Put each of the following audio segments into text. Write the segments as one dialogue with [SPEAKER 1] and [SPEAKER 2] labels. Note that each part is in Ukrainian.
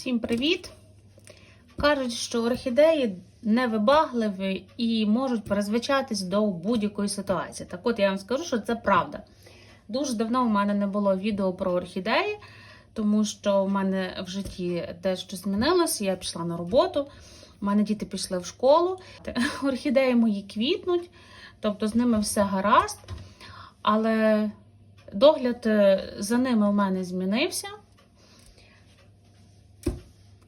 [SPEAKER 1] Всім привіт! Кажуть, що орхідеї невибагливі і можуть призвичатись до будь-якої ситуації. Так от я вам скажу, що це правда. Дуже давно в мене не було відео про орхідеї, тому що в мене в житті дещо змінилося. Я пішла на роботу, у мене діти пішли в школу. Орхідеї мої квітнуть, тобто з ними все гаразд. Але догляд е, за ними у мене змінився.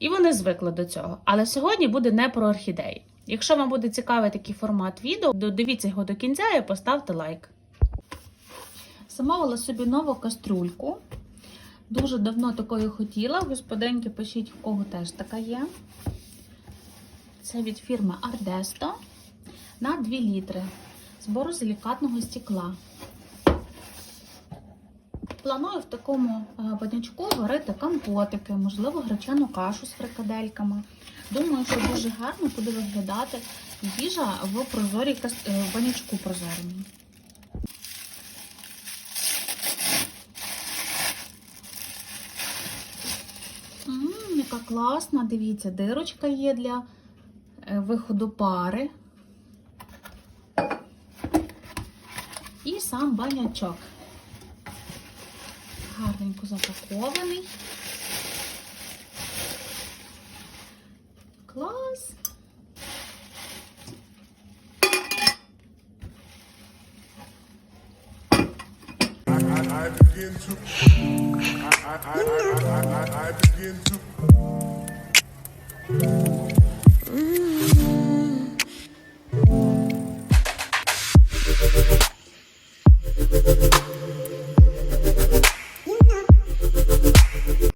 [SPEAKER 1] І вони звикли до цього. Але сьогодні буде не про орхідеї. Якщо вам буде цікавий такий формат відео, додивіться його до кінця і поставте лайк. Замовила собі нову каструльку. Дуже давно такою хотіла. Господинки, пишіть, в кого теж така є. Це від фірми Ardesto на 2 літри збору силікатного стекла. Планую в такому е, банячку варити компотики, можливо, гречану кашу з фрикадельками. Думаю, що дуже гарно буде виглядати їжа в прозорій е, банячку прозорому. Ммм, яка класна, дивіться, дирочка є для е, виходу пари. І сам банячок гарненько запакований. Клас.
[SPEAKER 2] I begin to. I, I, I, I, I, I, begin to.